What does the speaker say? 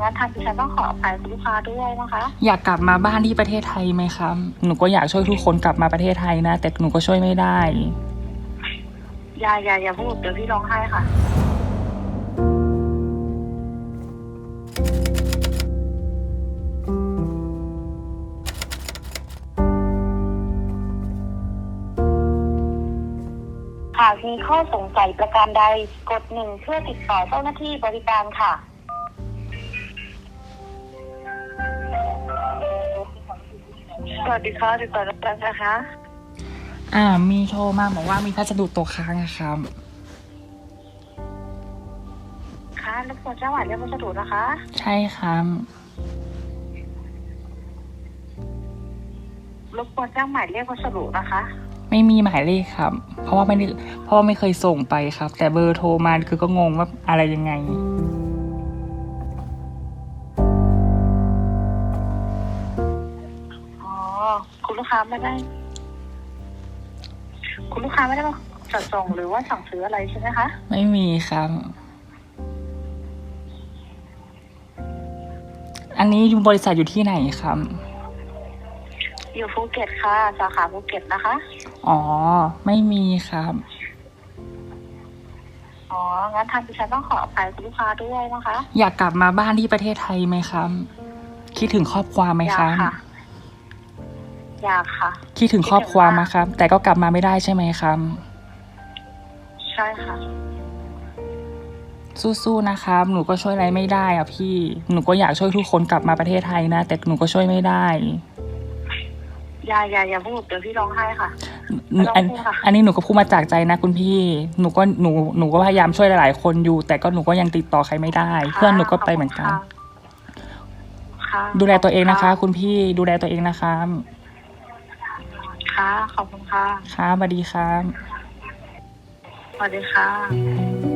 งั้นทางดิฉันต้องขออภัยคุณลูกค้าด้วยนะคะ อยากกลับมาบ้านที่ประเทศไทยไหมครับหนูก็อยากช่วยทุกคนกลับมาประเทศไทยนะ แต่หนูก็ช่วยไม่ได้อย่าอย่าอย่าพูดเดี๋ยวพี่ร้องไห้ค่ะ หากมีข้อสงสัยประการใดกดหนึ่งเพื่อติดต่อเจ้าหน้าที่บริการค่ะ สวัสดีค่ะติดต่อรับการนะคะ อ่า มีโทรมาบอกว่ามีพัสดุตกค้างอะครับ ค่ะรบกวนเจ้าหมายเลขพัสดุนะคะ ใช่ครับ รบกวนแจ้งหมายเลขพัสดุนะคะ ไม่มีหมายเลขครับ เพราะว่าไม่ได้เพราะว่าไม่เคยส่งไปครับ แต่เบอร์โทรมาคือก็งงว่าอะไรยังไง คุณลูกค้าไม่ได้ คุณลูกค้าไม่ได้มาจัดส่งหรือว่าสั่งซื้ออะไรใช่ไหมคะไม่มีครับ อันนี้อยู่บริษัทอยู่ที่ไหนครับ อยู่ภูเก็ตค่ะ สาขาภูเก็ตนะคะ อ๋อ ไม่มีครับ อ๋อ งั้นทางดิฉันต้องขออภัยคุณลูกค้าด้วยนะคะ อยากกลับมาบ้านที่ประเทศไทยไหมครับ คิดถึงครอบครัวไหมอคยารักบค่ะ อยากค่ะ คิดถึงครอบครัวไหมครับ แต่ก็กลับมาไม่ได้ใช่ไหมครับ ใช่ค่ะ สู้ๆนะครับ หนูก็ช่วยอะไรไม่ได้อะพี่ หนูก็อยากช่วยทุกคนกลับมาประเทศไทยนะ แต่หนูก็ช่วยไม่ได้ อย่าอย่าอย่าพูดเดี๋ยวพี่ร้องไห้ค่ะ อันไม่ต้องพูดค่ะ อันนี้หนูก็พูดมาจากใจนะคุณพี่ หนูก็หนูหนูก็พยายามช่วยหลายๆคนอยู่ แต่ก็หนูก็ยังติดต่อใครไม่ได้ เพื่อนหนูก็ไปเหมือนกัน ค่ะดูแลตัวเองนะคะ คุณพี่ดูแลตัวเองนะคะ ค่ะ ขอบคุณค่ะครับสวัสดีครับ สวัสดีค่ะ